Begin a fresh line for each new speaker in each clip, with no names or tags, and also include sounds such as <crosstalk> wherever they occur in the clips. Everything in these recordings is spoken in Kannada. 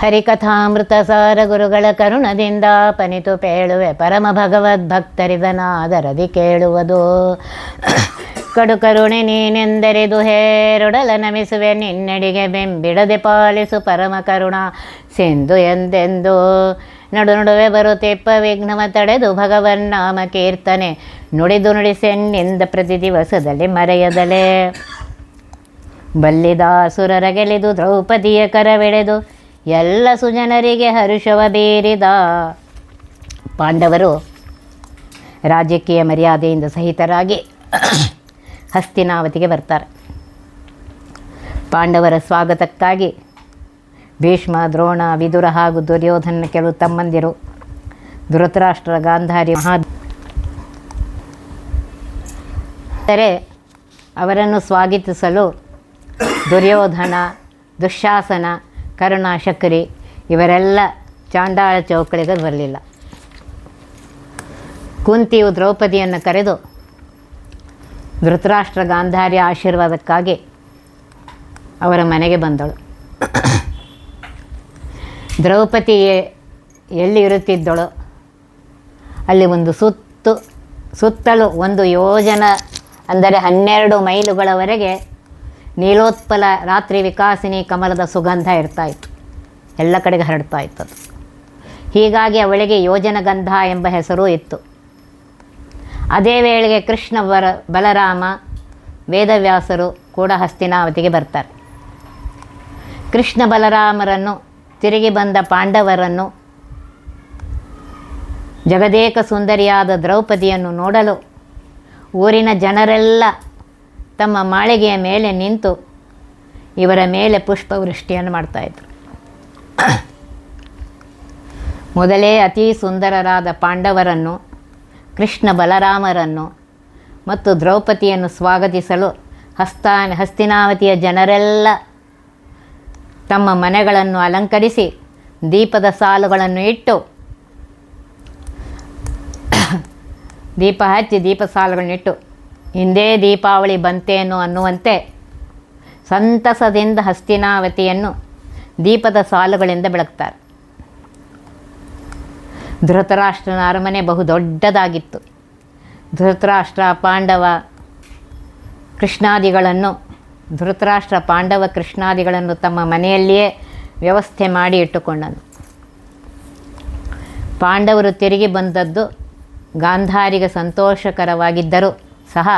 ಹರಿಕಥಾಮೃತ ಸಾರ ಗುರುಗಳ ಕರುಣದಿಂದ ಪನಿತು ಪೇಳುವೆ ಪರಮ ಭಗವದ್ ಭಗವದ್ಭಕ್ತರಿದನಾದರದಿ ಕೇಳುವುದು. ಕಡು ಕರುಣೆ ನೀನೆಂದರಿದು ಹೇರೊಡಲ ನಮಿಸುವೆ, ನಿನ್ನಡಿಗೆ ಬೆಂಬಿಡದೆ ಪಾಲಿಸು ಪರಮ ಕರುಣ. ಸಿಂಧು ಎಂದೆಂದು ನಡು ನಡುವೆ ಬರುತ್ತಿಪ್ಪ ವಿಘ್ನವ ತಡೆದು ಭಗವನ್ನಾಮ ಕೀರ್ತನೆ. ನುಡಿದು ನುಡಿಸೆನ್ನಿಂದ ಪ್ರತಿ ದಿವಸದಲ್ಲಿ ಮರೆಯದಲೇ. ಬಲ್ಲಿದಾಸುರರ ಗೆಲಿದು ದ್ರೌಪದಿಯ ಕರವೆಳೆದು ಎಲ್ಲ ಸುಜನರಿಗೆ ಹರುಷವ ಬೇರಿದ. ಪಾಂಡವರು ರಾಜಕೀಯ ಮರ್ಯಾದೆಯಿಂದ ಸಹಿತರಾಗಿ <clears throat> ಹಸ್ತಿನಾವತಿಗೆ ಬರ್ತಾರೆ. ಪಾಂಡವರ ಸ್ವಾಗತಕ್ಕಾಗಿ ಭೀಷ್ಮ, ದ್ರೋಣ, ವಿದುರ ಹಾಗೂ ದುರ್ಯೋಧನ ಕೆಲವು ತಮ್ಮಂದಿರು ಧೃತರಾಷ್ಟ್ರ ಗಾಂಧಾರಿ ಮಹಾ ಅವರನ್ನು ಸ್ವಾಗತಿಸಲು ದುರ್ಯೋಧನ ದುಶ್ಯಾಸನ ಕರುಣ ಶಕರಿ ಇವರೆಲ್ಲ ಚಾಂಡಾಳ ಚೌಕಳಿಗೆ ಬರಲಿಲ್ಲ. ಕುಂತಿಯು ದ್ರೌಪದಿಯನ್ನು ಕರೆದು, ಧೃತರಾಷ್ಟ್ರ ಗಾಂಧಾರಿಯ ಆಶೀರ್ವಾದಕ್ಕಾಗಿ ಅವರ ಮನೆಗೆ ಬಂದಳು. ದ್ರೌಪದಿ ಎಲ್ಲಿ ಇರುತ್ತಿದ್ದಳು? ಅಲ್ಲಿ ಒಂದು ಸುತ್ತು, ಸುತ್ತಲೂ ಒಂದು ಯೋಜನ, ಅಂದರೆ ಹನ್ನೆರಡು ಮೈಲುಗಳವರೆಗೆ ನೀಲೋತ್ಪಲ ರಾತ್ರಿ ವಿಕಾಸಿನಿ ಕಮಲದ ಸುಗಂಧ ಇರ್ತಾ ಇತ್ತು ಎಲ್ಲ ಕಡೆಗೆ ಹರಡ್ತಾ ಇತ್ತು ಹೀಗಾಗಿ ಅವಳಿಗೆ ಯೋಜನಗಂಧ ಎಂಬ ಹೆಸರು ಇತ್ತು. ಅದೇ ವೇಳೆಗೆ ಕೃಷ್ಣ ಬರ ಬಲರಾಮ, ವೇದವ್ಯಾಸರು ಕೂಡ ಹಸ್ತಿನಾವತಿಗೆ ಬರ್ತಾರೆ. ಕೃಷ್ಣ ಬಲರಾಮರನ್ನು ತಿರುಗಿ ಬಂದ ಪಾಂಡವರನ್ನು ಜಗದೇಕ ಸುಂದರಿಯಾದ ದ್ರೌಪದಿಯನ್ನು ನೋಡಲು ಊರಿನ ಜನರೆಲ್ಲ ತಮ್ಮ ಮಾಳಿಗೆಯ ಮೇಲೆ ನಿಂತು ಇವರ ಮೇಲೆ ಪುಷ್ಪವೃಷ್ಟಿಯನ್ನು ಮಾಡ್ತಾಯಿದ್ರು ಮೊದಲೇ ಅತಿ ಸುಂದರರಾದ ಪಾಂಡವರನ್ನು, ಕೃಷ್ಣ ಬಲರಾಮರನ್ನು ಮತ್ತು ದ್ರೌಪದಿಯನ್ನು ಸ್ವಾಗತಿಸಲು ಹಸ್ತಾ ಹಸ್ತಿನಾವತಿಯ ಜನರೆಲ್ಲ ತಮ್ಮ ಮನೆಗಳನ್ನು ಅಲಂಕರಿಸಿ ದೀಪದ ಸಾಲುಗಳನ್ನು ಇಟ್ಟು ದೀಪ ಹಚ್ಚಿ ದೀಪ ಸಾಲುಗಳನ್ನಿಟ್ಟು ಹಿಂದೇ ದೀಪಾವಳಿ ಬಂತೇನೋ ಅನ್ನುವಂತೆ ಸಂತಸದಿಂದ ಹಸ್ತಿನಾವತಿಯನ್ನು ದೀಪದ ಸಾಲುಗಳಿಂದ ಬೆಳಗ್ತಾರೆ. ಧೃತರಾಷ್ಟ್ರನ ಅರಮನೆ ಬಹು ದೊಡ್ಡದಾಗಿತ್ತು. ಧೃತರಾಷ್ಟ್ರ ಪಾಂಡವ ಕೃಷ್ಣಾದಿಗಳನ್ನು, ಧೃತರಾಷ್ಟ್ರ ಪಾಂಡವ ಕೃಷ್ಣಾದಿಗಳನ್ನು ತಮ್ಮ ಮನೆಯಲ್ಲಿಯೇ ವ್ಯವಸ್ಥೆ ಮಾಡಿ ಇಟ್ಟುಕೊಂಡನು. ಪಾಂಡವರು ತಿರುಗಿ ಬಂದದ್ದು ಗಾಂಧಾರಿಗೆ ಸಂತೋಷಕರವಾಗಿದ್ದರೂ ಸಹ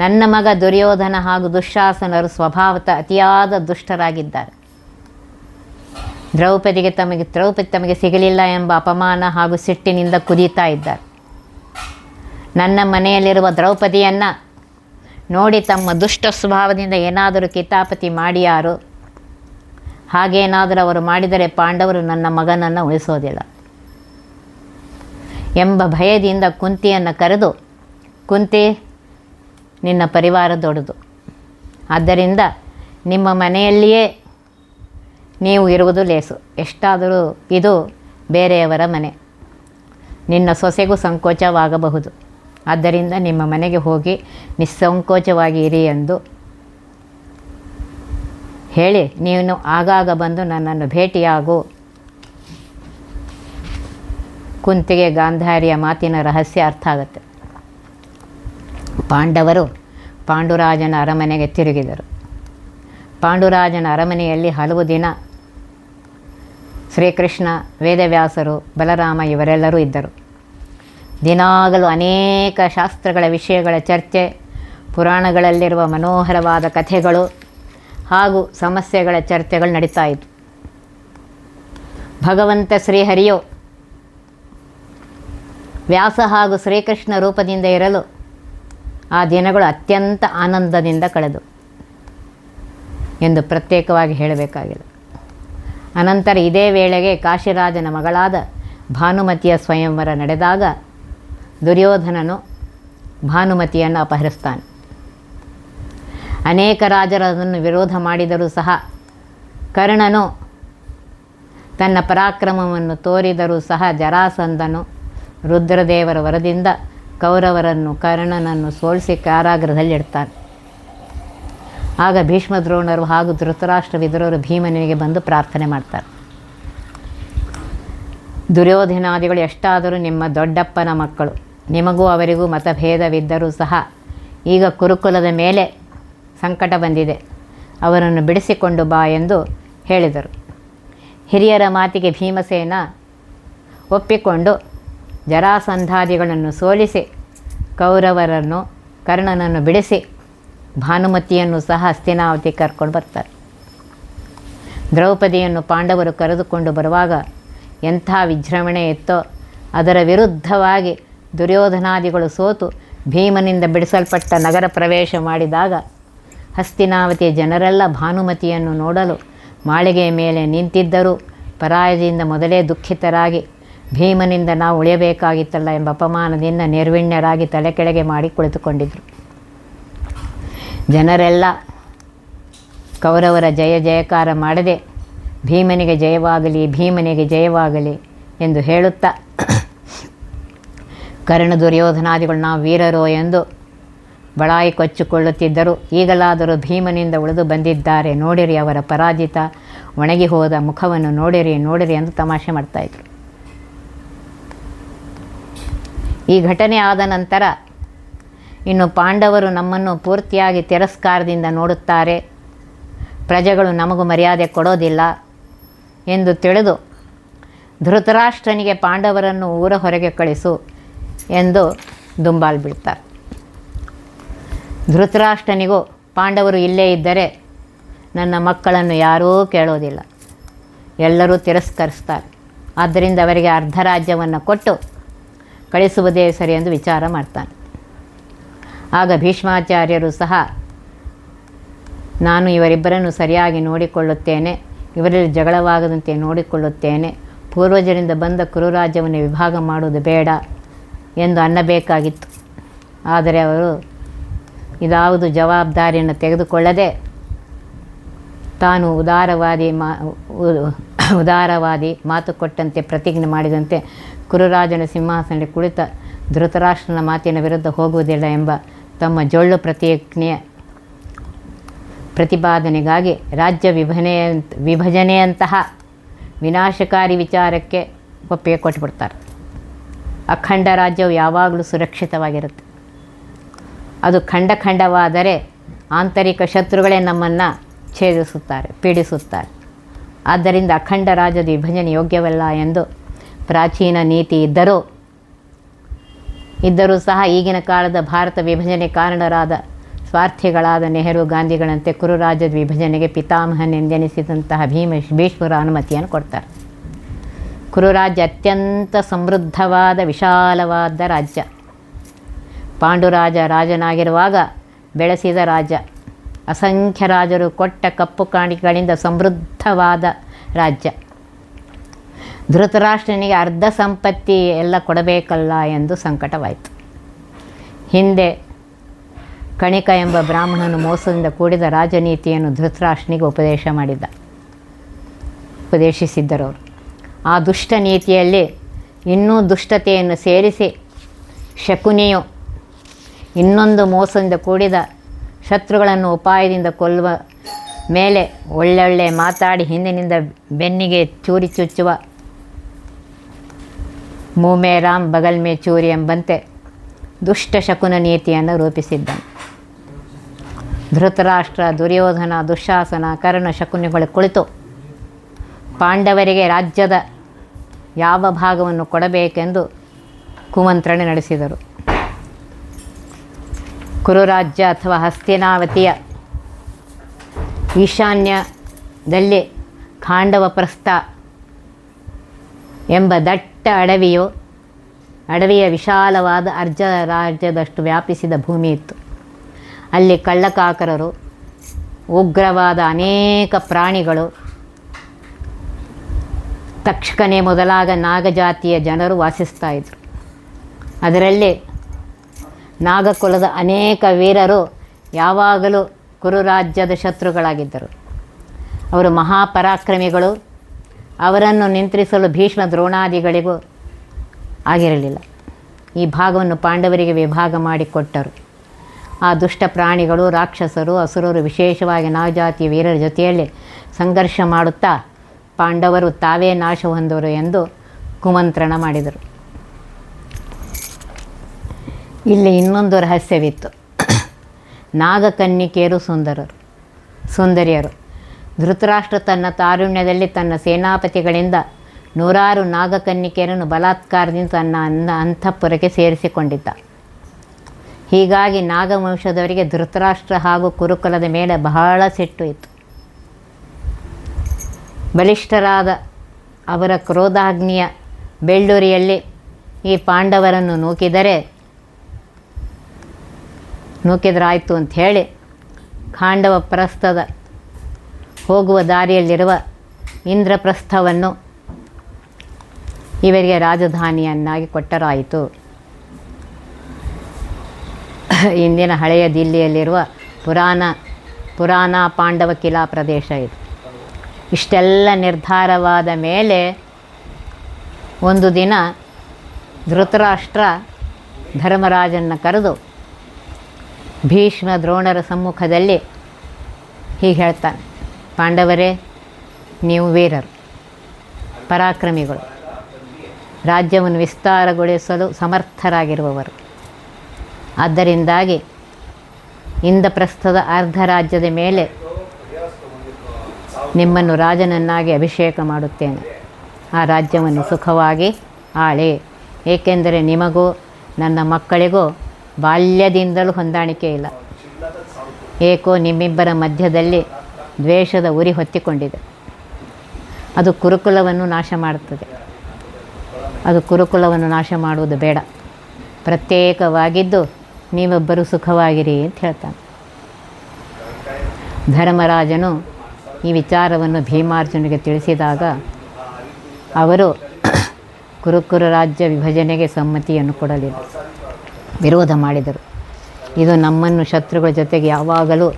ನನ್ನ ಮಗ ದುರ್ಯೋಧನ ಹಾಗೂ ದುಶ್ಯಾಸನರು ಸ್ವಭಾವತ ಅತಿಯಾದ ದುಷ್ಟರಾಗಿದ್ದಾರೆ. ದ್ರೌಪದಿಗೆ ತಮಗೆ, ದ್ರೌಪದಿ ತಮಗೆ ಸಿಗಲಿಲ್ಲ ಎಂಬ ಅಪಮಾನ ಹಾಗೂ ಸಿಟ್ಟಿನಿಂದ ಕುದೀತಾ ಇದ್ದಾರೆ. ನನ್ನ ಮನೆಯಲ್ಲಿರುವ ದ್ರೌಪದಿಯನ್ನು ನೋಡಿ ತಮ್ಮ ದುಷ್ಟ ಸ್ವಭಾವದಿಂದ ಏನಾದರೂ ಕಿತಾಪತಿ ಮಾಡಿಯಾರು, ಹಾಗೇನಾದರೂ ಅವರು ಮಾಡಿದರೆ ಪಾಂಡವರು ನನ್ನ ಮಗನನ್ನು ಉಳಿಸೋದಿಲ್ಲ ಎಂಬ ಭಯದಿಂದ ಕುಂತಿಯನ್ನು ಕರೆದು ಕುಂತಿ ನಿನ್ನ ಪರಿವಾರ ದೊಡ್ಡದು. ಆದ್ದರಿಂದ ನಿಮ್ಮ ಮನೆಯಲ್ಲಿಯೇ ನೀವು ಇರುವುದು ಲೇಸು. ಎಷ್ಟಾದರೂ ಇದು ಬೇರೆಯವರ ಮನೆ. ನಿನ್ನ ಸೊಸೆಗೂ ಸಂಕೋಚವಾಗಬಹುದು. ಆದ್ದರಿಂದ ನಿಮ್ಮ ಮನೆಗೆ ಹೋಗಿ ನಿಸ್ಸಂಕೋಚವಾಗಿ ಇರಿ ಎಂದು ಹೇಳಿ ನೀನು ಆಗಾಗ ಬಂದು ನನ್ನನ್ನು ಭೇಟಿಯಾಗು. ಕುಂತಿಗೆ ಗಾಂಧಾರಿಯ ಮಾತಿನ ರಹಸ್ಯ ಅರ್ಥ ಆಗುತ್ತೆ. ಪಾಂಡವರು ಪಾಂಡುರಾಜನ ಅರಮನೆಗೆ ತಿರುಗಿದರು. ಪಾಂಡುರಾಜನ ಅರಮನೆಯಲ್ಲಿ ಹಲವು ದಿನ ಶ್ರೀಕೃಷ್ಣ, ವೇದವ್ಯಾಸರು, ಬಲರಾಮ ಇವರೆಲ್ಲರೂ ಇದ್ದರು. ದಿನಾಗಲೂ ಅನೇಕ ಶಾಸ್ತ್ರಗಳ ವಿಷಯಗಳ ಚರ್ಚೆ, ಪುರಾಣಗಳಲ್ಲಿರುವ ಮನೋಹರವಾದ ಕಥೆಗಳು ಹಾಗೂ ಸಮಸ್ಯೆಗಳ ಚರ್ಚೆಗಳು ನಡೀತಾ ಇತ್ತು. ಭಗವಂತ ಶ್ರೀಹರಿಯು ವ್ಯಾಸ ಹಾಗೂ ಶ್ರೀಕೃಷ್ಣ ರೂಪದಿಂದ ಇರಲು ಆ ದಿನಗಳು ಅತ್ಯಂತ ಆನಂದದಿಂದ ಕಳೆದು ಎಂದು ಪ್ರತ್ಯೇಕವಾಗಿ ಹೇಳಬೇಕಾಗಿದೆ. ಅನಂತರ ಇದೇ ವೇಳೆಗೆ ಕಾಶಿರಾಜನ ಮಗಳಾದ ಭಾನುಮತಿಯ ಸ್ವಯಂವರ ನಡೆದಾಗ ದುರ್ಯೋಧನನು ಭಾನುಮತಿಯನ್ನು ಅಪಹರಿಸ್ತಾನೆ. ಅನೇಕ ರಾಜರು ಅದನ್ನು ವಿರೋಧ ಮಾಡಿದರೂ ಸಹ ಕರ್ಣನು ತನ್ನ ಪರಾಕ್ರಮವನ್ನು ತೋರಿದರೂ ಸಹ ಜರಾಸಂದನು ರುದ್ರದೇವರ ವರದಿಂದ ಕೌರವರನ್ನು, ಕರ್ಣನನ್ನು ಸೋಲಿಸಿ ಕಾರಾಗೃಹದಲ್ಲಿಡ್ತಾನೆ ಆಗ ಭೀಷ್ಮ ದ್ರೋಣರು ಹಾಗೂ ಧೃತರಾಷ್ಟ್ರ ವಿದುರರು ಭೀಮನಿಗೆ ಬಂದು ಪ್ರಾರ್ಥನೆ ಮಾಡ್ತಾರೆ. ದುರ್ಯೋಧನಾದಿಗಳು ಎಷ್ಟಾದರೂ ನಿಮ್ಮ ದೊಡ್ಡಪ್ಪನ ಮಕ್ಕಳು, ನಿಮಗೂ ಅವರಿಗೂ ಮತಭೇದವಿದ್ದರೂ ಸಹ ಈಗ ಕುರುಕುಲದ ಮೇಲೆ ಸಂಕಟ ಬಂದಿದೆ. ಅವರನ್ನು ಬಿಡಿಸಿಕೊಂಡು ಬಾ ಎಂದು ಹೇಳಿದರು. ಹಿರಿಯರ ಮಾತಿಗೆ ಭೀಮಸೇನ ಒಪ್ಪಿಕೊಂಡು ಜರಾಸಂಧಾದಿಗಳನ್ನು ಸೋಲಿಸಿ, ಕೌರವರನ್ನು, ಕರ್ಣನನ್ನು ಬಿಡಿಸಿ, ಭಾನುಮತಿಯನ್ನು ಸಹ ಹಸ್ತಿನಾವತಿ ಕರ್ಕೊಂಡು ಬರ್ತಾರೆ. ದ್ರೌಪದಿಯನ್ನು ಪಾಂಡವರು ಕರೆದುಕೊಂಡು ಬರುವಾಗ ಎಂಥ ವಿಜೃಂಭಣೆ ಇತ್ತೋ, ಅದರ ವಿರುದ್ಧವಾಗಿ ದುರ್ಯೋಧನಾದಿಗಳು ಸೋತು ಭೀಮನಿಂದ ಬಿಡಿಸಲ್ಪಟ್ಟ ನಗರ ಪ್ರವೇಶ ಮಾಡಿದಾಗ ಹಸ್ತಿನಾವತಿಯ ಜನರೆಲ್ಲ ಭಾನುಮತಿಯನ್ನು ನೋಡಲು ಮಾಳಿಗೆಯ ಮೇಲೆ ನಿಂತಿದ್ದರೂ ಪರಾಯದಿಂದ ಮೊದಲೇ ದುಃಖಿತರಾಗಿ ಭೀಮನಿಂದ ನಾವು ಉಳಿಯಬೇಕಾಗಿತ್ತಲ್ಲ ಎಂಬ ಅಪಮಾನದಿಂದ ನಿರ್ವಿಣ್ಯರಾಗಿ ತಲೆ ಕೆಳಗೆ ಮಾಡಿ ಕುಳಿತುಕೊಂಡಿದ್ದರು ಜನರೆಲ್ಲ ಕೌರವರ ಜಯ ಜಯಕಾರ ಮಾಡದೆ ಭೀಮನಿಗೆ ಜಯವಾಗಲಿ ಭೀಮನಿಗೆ ಜಯವಾಗಲಿ ಎಂದು ಹೇಳುತ್ತಾ <clears throat> ಕರ್ಣ ದುರ್ಯೋಧನಾದಿಗಳು ನಾವು ವೀರರೋ ಎಂದು ಬಳಾಯಿ ಕೊಚ್ಚಿಕೊಳ್ಳುತ್ತಿದ್ದರು. ಈಗಲಾದರೂ ಭೀಮನಿಂದ ಉಳಿದು ಬಂದಿದ್ದಾರೆ. ನೋಡಿರಿ ಅವರ ಪರಾಜಿತ ಒಣಗಿ ಹೋದ ಮುಖವನ್ನು ನೋಡಿರಿ ನೋಡಿರಿ ಎಂದು ತಮಾಷೆ ಮಾಡ್ತಾಯಿದ್ರು ಈ ಘಟನೆ ಆದ ನಂತರ ಇನ್ನು ಪಾಂಡವರು ನಮ್ಮನ್ನು ಪೂರ್ತಿಯಾಗಿ ತಿರಸ್ಕಾರದಿಂದ ನೋಡುತ್ತಾರೆ. ಪ್ರಜೆಗಳು ನಮಗೂ ಮರ್ಯಾದೆ ಕೊಡೋದಿಲ್ಲ ಎಂದು ತಿಳಿದು ಧೃತರಾಷ್ಟ್ರನಿಗೆ ಪಾಂಡವರನ್ನು ಊರ ಹೊರಗೆ ಕಳಿಸು ಎಂದು ದುಂಬಾಲ್ ಬಿಡ್ತಾರೆ ಧೃತರಾಷ್ಟ್ರನಿಗೂ ಪಾಂಡವರು ಇಲ್ಲೇ ಇದ್ದರೆ ನನ್ನ ಮಕ್ಕಳನ್ನು ಯಾರೂ ಕೇಳೋದಿಲ್ಲ. ಎಲ್ಲರೂ ತಿರಸ್ಕರಿಸ್ತಾರೆ. ಆದ್ದರಿಂದ ಅವರಿಗೆ ಅರ್ಧ ರಾಜ್ಯವನ್ನು ಕೊಟ್ಟು ಕಳಿಸುವುದೇ ಸರಿ ಎಂದು ವಿಚಾರ ಮಾಡ್ತಾನೆ. ಆಗ ಭೀಷ್ಮಾಚಾರ್ಯರು ಸಹ, ನಾನು ಇವರಿಬ್ಬರನ್ನು ಸರಿಯಾಗಿ ನೋಡಿಕೊಳ್ಳುತ್ತೇನೆ, ಇವರಲ್ಲಿ ಜಗಳವಾಗದಂತೆ ನೋಡಿಕೊಳ್ಳುತ್ತೇನೆ, ಪೂರ್ವಜರಿಂದ ಬಂದ ಕುರುರಾಜ್ಯವನ್ನು ವಿಭಾಗ ಮಾಡುವುದು ಬೇಡ ಎಂದು ಅನ್ನಬೇಕಾಗಿತ್ತು. ಆದರೆ ಅವರು ಇದಾವುದು ಜವಾಬ್ದಾರಿಯನ್ನು ತೆಗೆದುಕೊಳ್ಳದೆ, ತಾನು ಉದಾರವಾದಿ ಮಾ ಉದಾರವಾದಿ ಮಾತು ಕೊಟ್ಟಂತೆ ಪ್ರತಿಜ್ಞೆ ಮಾಡಿದಂತೆ ಕುರುರಾಜನ ಸಿಂಹಾಸನದಲ್ಲಿ ಕುಳಿತ ಧೃತರಾಷ್ಟ್ರನ ಮಾತಿನ ವಿರುದ್ಧ ಹೋಗುವುದಿಲ್ಲ ಎಂಬ ತಮ್ಮ ಜೊಳ್ಳು ಪ್ರತಿಜ್ಞೆಯ ಪ್ರತಿಪಾದನೆಗಾಗಿ ರಾಜ್ಯ ವಿಭಜನೆಯ ವಿಭಜನೆಯಂತಹ ವಿನಾಶಕಾರಿ ವಿಚಾರಕ್ಕೆ ಒಪ್ಪಿಗೆ ಕೊಟ್ಟುಬಿಡ್ತಾರೆ ಅಖಂಡ ರಾಜ್ಯವು ಯಾವಾಗಲೂ ಸುರಕ್ಷಿತವಾಗಿರುತ್ತೆ. ಅದು ಖಂಡ ಖಂಡವಾದರೆ ಆಂತರಿಕ ಶತ್ರುಗಳೇ ನಮ್ಮನ್ನು ಛೇದಿಸುತ್ತಾರೆ, ಪೀಡಿಸುತ್ತಾರೆ. ಆದ್ದರಿಂದ ಅಖಂಡ ರಾಜ್ಯದ ವಿಭಜನೆ ಯೋಗ್ಯವಲ್ಲ ಎಂದು ಪ್ರಾಚೀನ ನೀತಿ ಇದ್ದರೂ ಇದ್ದರೂ ಸಹ ಈಗಿನ ಕಾಲದ ಭಾರತ ವಿಭಜನೆ ಕಾರಣರಾದ ಸ್ವಾರ್ಥಿಗಳಾದ ನೆಹರು, ಗಾಂಧಿಗಳಂತೆ ಕುರುರಾಜ್ಯದ ವಿಭಜನೆಗೆ ಪಿತಾಮಹನೆಂದೆನಿಸಿದಂತಹ ಭೀಮ, ಭೀಷ್ಮರ ಅನುಮತಿಯನ್ನು ಕೊಡ್ತಾರೆ. ಕುರುರಾಜ್ಯ ಅತ್ಯಂತ ಸಮೃದ್ಧವಾದ, ವಿಶಾಲವಾದ ರಾಜ್ಯ. ಪಾಂಡುರಾಜ ರಾಜನಾಗಿರುವಾಗ ಬೆಳೆಸಿದ ರಾಜ್ಯ. ಅಸಂಖ್ಯ ರಾಜರು ಕೊಟ್ಟ ಕಪ್ಪು ಕಾಣಿಕೆಗಳಿಂದ ಸಮೃದ್ಧವಾದ ರಾಜ್ಯ. ಧೃತರಾಷ್ಟ್ರನಿಗೆ ಅರ್ಧ ಸಂಪತ್ತಿ ಎಲ್ಲ ಕೊಡಬೇಕಲ್ಲ ಎಂದು ಸಂಕಟವಾಯಿತು. ಹಿಂದೆ ಕಣಿಕ ಎಂಬ ಬ್ರಾಹ್ಮಣನು ಮೋಸದಿಂದ ಕೂಡಿದ ರಾಜನೀತಿಯನ್ನು ಧೃತರಾಷ್ಟ್ರನಿಗೆ ಉಪದೇಶ ಮಾಡಿದ್ದ ಉಪದೇಶಿಸಿದ್ದರವರು ಆ ದುಷ್ಟ ನೀತಿಯಲ್ಲಿ ಇನ್ನೂ ದುಷ್ಟತೆಯನ್ನು ಸೇರಿಸಿ ಶಕುನಿಯು ಇನ್ನೊಂದು ಮೋಸದಿಂದ ಕೂಡಿದ ಶತ್ರುಗಳನ್ನು ಉಪಾಯದಿಂದ ಕೊಲ್ಲುವ ಮೇಲೆ ಒಳ್ಳೊಳ್ಳೆ ಮಾತಾಡಿ ಹಿಂದಿನಿಂದ ಬೆನ್ನಿಗೆ ಚೂರಿ ಚುಚ್ಚುವ ಮೂಮೆ ರಾಮ್ ಬಗಲ್ ಮೇ ಚೂರಿ ಎಂಬಂತೆ ದುಷ್ಟ ಶಕುನ ನೀತಿಯನ್ನು ರೂಪಿಸಿದ್ದನು. ಧೃತರಾಷ್ಟ್ರ, ದುರ್ಯೋಧನ, ದುಶಾಸನ, ಕರ್ಣ ಶಕುನಿಗಳು ಕುಳಿತು ಪಾಂಡವರಿಗೆ ರಾಜ್ಯದ ಯಾವ ಭಾಗವನ್ನು ಕೊಡಬೇಕೆಂದು ಕುಮಂತ್ರಣೆ ನಡೆಸಿದರು. ಕುರುರಾಜ್ಯ ಅಥವಾ ಹಸ್ತಿನಾವತಿಯ ಈಶಾನ್ಯದಲ್ಲಿ ಖಾಂಡವ ಪ್ರಸ್ಥ ಎಂಬ ದಟ್ಟ ಅಡವಿಯು, ಅಡವಿಯ ವಿಶಾಲವಾದ ಅರ್ಜ ರಾಜ್ಯದಷ್ಟು ವ್ಯಾಪಿಸಿದ ಭೂಮಿ ಇತ್ತು. ಅಲ್ಲಿ ಕಳ್ಳಕಾಕರರು, ಉಗ್ರವಾದ ಅನೇಕ ಪ್ರಾಣಿಗಳು, ತಕ್ಷಕನೇ ಮೊದಲಾದ ನಾಗಜಾತಿಯ ಜನರು ವಾಸಿಸ್ತಾ ಇದ್ದರು ಅದರಲ್ಲಿ ನಾಗಕುಲದ ಅನೇಕ ವೀರರು ಯಾವಾಗಲೂ ಕುರುರಾಜ್ಯದ ಶತ್ರುಗಳಾಗಿದ್ದರು. ಅವರು ಮಹಾಪರಾಕ್ರಮಿಗಳು ಅವರನ್ನು ನಿಯಂತ್ರಿಸಲು ಭೀಷ್ಮ ದ್ರೋಣಾದಿಗಳಿಗೂ ಆಗಿರಲಿಲ್ಲ. ಈ ಭಾಗವನ್ನು ಪಾಂಡವರಿಗೆ ವಿಭಾಗ ಮಾಡಿಕೊಟ್ಟರು. ಆ ದುಷ್ಟ ಪ್ರಾಣಿಗಳು, ರಾಕ್ಷಸರು, ಅಸುರರು ವಿಶೇಷವಾಗಿ ನವಜಾತಿ ವೀರರ ಜೊತೆಯಲ್ಲಿ ಸಂಘರ್ಷ ಮಾಡುತ್ತಾ ಪಾಂಡವರು ತಾವೇ ನಾಶ ಹೊಂದರು ಎಂದು ಕುಮಂತ್ರಣ ಮಾಡಿದರು. ಇಲ್ಲಿ ಇನ್ನೊಂದು ರಹಸ್ಯವಿತ್ತು. ನಾಗಕನ್ನಿಕೆಯರು ಸುಂದರರು, ಸುಂದರಿಯರು. ಧೃತರಾಷ್ಟ್ರ ತನ್ನ ತಾರುಣ್ಯದಲ್ಲಿ ತನ್ನ ಸೇನಾಪತಿಗಳಿಂದ ನೂರಾರು ನಾಗಕನ್ನಿಕೆಯರನ್ನು ಬಲಾತ್ಕಾರದಿಂದ ತನ್ನ ಅನ್ನ ಅಂತಃಪುರಕ್ಕೆ ಸೇರಿಸಿಕೊಂಡಿದ್ದ. ಹೀಗಾಗಿ ನಾಗವಂಶದವರಿಗೆ ಧೃತರಾಷ್ಟ್ರ ಹಾಗೂ ಕುರುಕುಲದ ಮೇಲೆ ಬಹಳ ಸಿಟ್ಟು ಇತ್ತು. ಬಲಿಷ್ಠರಾದ ಅವರ ಕ್ರೋಧಾಗ್ನಿಯ ಬೆಳ್ಳೂರಿಯಲ್ಲಿ ಈ ಪಾಂಡವರನ್ನು ನೂಕಿದರೆ ನೂಕಿದ್ರಾಯಿತು ಅಂತ ಹೇಳಿ, ಖಾಂಡವ ಪ್ರಸ್ಥದ ಹೋಗುವ ದಾರಿಯಲ್ಲಿರುವ ಇಂದ್ರಪ್ರಸ್ಥವನ್ನು ಇವರಿಗೆ ರಾಜಧಾನಿಯನ್ನಾಗಿ ಕೊಟ್ಟರಾಯಿತು. ಇಂದಿನ ಹಳೆಯ ದಿಲ್ಲಿಯಲ್ಲಿರುವ ಪುರಾಣ ಪುರಾಣ ಪಾಂಡವ ಕಿಲಾ ಪ್ರದೇಶ ಇದು. ಇಷ್ಟೆಲ್ಲ ನಿರ್ಧಾರವಾದ ಮೇಲೆ ಒಂದು ದಿನ ಧೃತರಾಷ್ಟ್ರ ಧರ್ಮರಾಜನ್ನ ಕರೆದು ಭೀಷ್ಮ ದ್ರೋಣರ ಸಮ್ಮುಖದಲ್ಲಿ ಹೀಗೆ ಹೇಳ್ತಾನೆ. ಪಾಂಡವರೇ, ನೀವು ವೀರರು, ಪರಾಕ್ರಮಿಗಳು. ರಾಜ್ಯವನ್ನು ವಿಸ್ತಾರಗೊಳಿಸಲು ಸಮರ್ಥರಾಗಿರುವವರು. ಆದ್ದರಿಂದಾಗಿ ಇಂದ್ರಪ್ರಸ್ಥದ ಅರ್ಧ ರಾಜ್ಯದ ಮೇಲೆ ನಿಮ್ಮನ್ನು ರಾಜನನ್ನಾಗಿ ಅಭಿಷೇಕ ಮಾಡುತ್ತೇನೆ. ಆ ರಾಜ್ಯವನ್ನು ಸುಖವಾಗಿ ಆಳೆ. ಏಕೆಂದರೆ ನಿಮಗೂ, ನನ್ನ ಮಕ್ಕಳಿಗೂ ಬಾಲ್ಯದಿಂದಲೂ ಹೊಂದಾಣಿಕೆ ಇಲ್ಲ. ಏಕೋ, ನಿಮ್ಮಿಬ್ಬರ ಮಧ್ಯದಲ್ಲಿ ದ್ವೇಷದ ಉರಿ ಹೊತ್ತಿಕೊಂಡಿದೆ. ಅದು ಕುರುಕುಲವನ್ನು ನಾಶ ಮಾಡುತ್ತದೆ. ಅದು ಕುರುಕುಲವನ್ನು ನಾಶ ಮಾಡುವುದು ಬೇಡ. ಪ್ರತ್ಯೇಕವಾಗಿದ್ದು ನೀವೊಬ್ಬರು ಸುಖವಾಗಿರಿ ಅಂತ ಹೇಳ್ತಾನೆ. ಧರ್ಮರಾಜನು ಈ ವಿಚಾರವನ್ನು ಭೀಮಾರ್ಜುನಿಗೆ ತಿಳಿಸಿದಾಗ ಅವರು ಕುರುಕುರ ರಾಜ್ಯ ವಿಭಜನೆಗೆ ಸಮ್ಮತಿಯನ್ನು ಕೊಡಲಿಲ್ಲ. ವಿರೋಧ ಮಾಡಿದರು. ಇದು ನಮ್ಮನ್ನು ಶತ್ರುಗಳ ಜೊತೆಗೆ ಯಾವಾಗಲೂ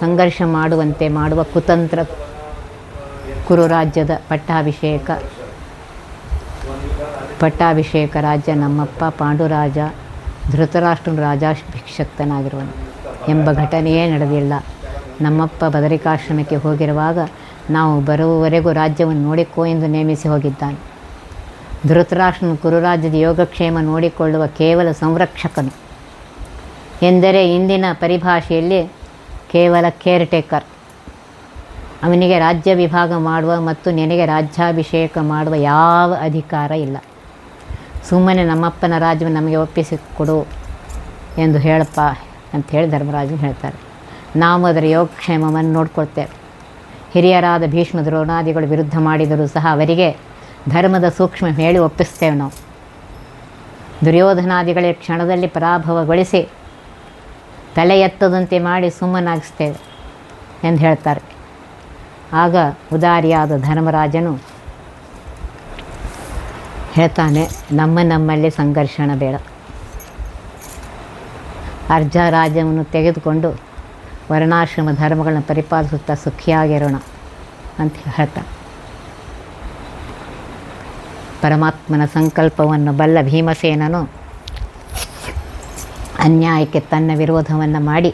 ಸಂಘರ್ಷ ಮಾಡುವಂತೆ ಮಾಡುವ ಕುತಂತ್ರ ಕುರುರಾಜ್ಯದ ಪಟ್ಟಾಭಿಷೇಕ. ಪಟ್ಟಾಭಿಷೇಕ ರಾಜ್ಯ ನಮ್ಮಪ್ಪ ಪಾಂಡುರಾಜ, ಧೃತರಾಷ್ಟ್ರನ ರಾಜಾಭಿಷಕ್ತನಾಗಿರುವನು ಎಂಬ ಘಟನೆಯೇ ನಡೆದಿಲ್ಲ. ನಮ್ಮಪ್ಪ ಬದರಿಕಾಶ್ರಮಕ್ಕೆ ಹೋಗಿರುವಾಗ ನಾವು ಬರುವವರೆಗೂ ರಾಜ್ಯವನ್ನು ನೋಡಿಕೋ ಎಂದು ನೇಮಿಸಿ ಹೋಗಿದ್ದಾನೆ. ಧೃತರಾಷ್ಟ್ರನು ಕುರುರಾಜ್ಯದ ಯೋಗಕ್ಷೇಮ ನೋಡಿಕೊಳ್ಳುವ ಕೇವಲ ಸಂರಕ್ಷಕನು. ಎಂದರೆ ಇಂದಿನ ಪರಿಭಾಷೆಯಲ್ಲಿ ಕೇವಲ ಕೇರ್ ಟೇಕರ್ ಅವನಿಗೆ ರಾಜ್ಯ ವಿಭಾಗ ಮಾಡುವ ಮತ್ತು ನಿನಗೆ ರಾಜ್ಯಾಭಿಷೇಕ ಮಾಡುವ ಯಾವ ಅಧಿಕಾರ ಇಲ್ಲ. ಸುಮ್ಮನೆ ನಮ್ಮಪ್ಪನ ರಾಜ್ಯವನ್ನು ನಮಗೆ ಒಪ್ಪಿಸಿಕೊಡು ಎಂದು ಹೇಳಪ್ಪ ಅಂತ ಹೇಳಿ ಧರ್ಮರಾಜನು ಹೇಳ್ತಾರೆ. ನಾವು ಅದರ ಯೋಗಕ್ಷೇಮವನ್ನು ನೋಡ್ಕೊಳ್ತೇವೆ. ಹಿರಿಯರಾದ ಭೀಷ್ಮ ದ್ರೋಣಾದಿಗಳು ವಿರುದ್ಧ ಮಾಡಿದರೂ ಸಹ ಅವರಿಗೆ ಧರ್ಮದ ಸೂಕ್ಷ್ಮ ಹೇಳಿ ಒಪ್ಪಿಸ್ತೇವೆ ನಾವು. ದುರ್ಯೋಧನಾದಿಗಳೇ ಕ್ಷಣದಲ್ಲಿ ಪರಾಭವಗೊಳಿಸಿ ತಲೆ ಎತ್ತದಂತೆ ಮಾಡಿ ಸುಮ್ಮನಾಗಿಸ್ತೇವೆ ಎಂದು ಹೇಳ್ತಾರೆ. ಆಗ ಉದಾರಿಯಾದ ಧರ್ಮರಾಜನು ಹೇಳ್ತಾನೆ, ನಮ್ಮ ನಮ್ಮಲ್ಲಿ ಸಂಘರ್ಷಣ ಬೇಡ. ಅರ್ಜ ರಾಜ್ಯವನ್ನು ತೆಗೆದುಕೊಂಡು ವರ್ಣಾಶ್ರಮ ಧರ್ಮಗಳನ್ನು ಪರಿಪಾಲಿಸುತ್ತಾ ಸುಖಿಯಾಗಿರೋಣ ಅಂತ ಹೇಳ್ತಾನೆ. ಪರಮಾತ್ಮನ ಸಂಕಲ್ಪವನ್ನು ಬಲ್ಲ ಭೀಮಸೇನನು ಅನ್ಯಾಯಕ್ಕೆ ತನ್ನ ವಿರೋಧವನ್ನು ಮಾಡಿ,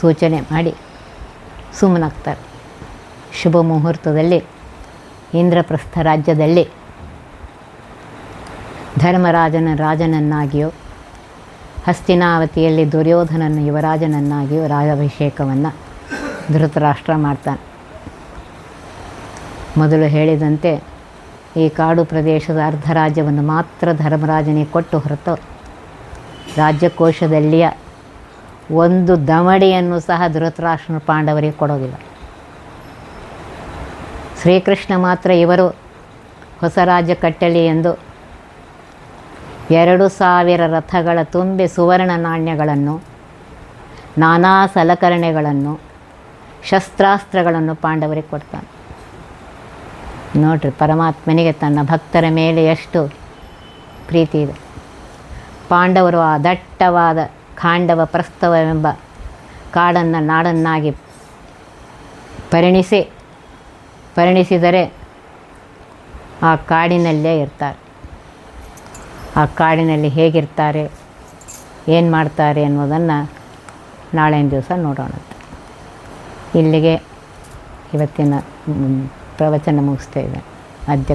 ಸೂಚನೆ ಮಾಡಿ ಸುಮ್ಮನಾಗ್ತಾರೆ. ಶುಭ ಮುಹೂರ್ತದಲ್ಲಿ, ಇಂದ್ರಪ್ರಸ್ಥ ರಾಜ್ಯದಲ್ಲಿ ಧರ್ಮರಾಜನ ರಾಜನನ್ನಾಗಿಯೋ, ಹಸ್ತಿನಾವತಿಯಲ್ಲಿ ದುರ್ಯೋಧನನ ಯುವರಾಜನನ್ನಾಗಿಯೋ ರಾಜಾಭಿಷೇಕವನ್ನು ಧೃತರಾಷ್ಟ್ರ ಮಾಡ್ತಾನೆ. ಮೊದಲು ಹೇಳಿದಂತೆ, ಈ ಕಾಡು ಪ್ರದೇಶದ ಅರ್ಧ ರಾಜ್ಯವನ್ನು ಮಾತ್ರ ಧರ್ಮರಾಜನಿಗೆ ಕೊಟ್ಟು ಹೊರತು ರಾಜ್ಯಕೋಶದಲ್ಲಿಯ ಒಂದು ದಮಡಿಯನ್ನು ಸಹ ಧೃತರಾಷ್ಟ್ರ ಪಾಂಡವರಿಗೆ ಕೊಡೋದಿಲ್ಲ. ಶ್ರೀಕೃಷ್ಣ ಮಾತ್ರ ಇವರು ಹೊಸ ರಾಜ್ಯ ಕಟ್ಟಲಿ ಎಂದು ಎರಡು ಸಾವಿರ ರಥಗಳ ತುಂಬಿ ಸುವರ್ಣ ನಾಣ್ಯಗಳನ್ನು, ನಾನಾ ಸಲಕರಣೆಗಳನ್ನು, ಶಸ್ತ್ರಾಸ್ತ್ರಗಳನ್ನು ಪಾಂಡವರಿಗೆ ಕೊಡ್ತಾನೆ. ನೋಡ್ರಿ ಪರಮಾತ್ಮನಿಗೆ ತನ್ನ ಭಕ್ತರ ಮೇಲೆ ಎಷ್ಟು ಪ್ರೀತಿ ಇದೆ. ಪಾಂಡವರು ಆ ದಟ್ಟವಾದ ಖಾಂಡವ ಪ್ರಸ್ತವವೆಂಬ ಕಾಡನ್ನು ನಾಡನ್ನಾಗಿ ಪರಿಣಿಸಿ, ಪರಿಣಿಸಿದರೆ ಆ ಕಾಡಿನಲ್ಲೇ ಇರ್ತಾರೆ. ಆ ಕಾಡಿನಲ್ಲಿ ಹೇಗಿರ್ತಾರೆ, ಏನು ಮಾಡ್ತಾರೆ ಅನ್ನೋದನ್ನು ನಾಳಿನ ದಿವಸ ನೋಡೋಣ. ಇಲ್ಲಿಗೆ ಇವತ್ತಿನ ಪ್ರವಚನ ಮುಗಿಸ್ತಾ ಇದೆ ಅದ್ಯ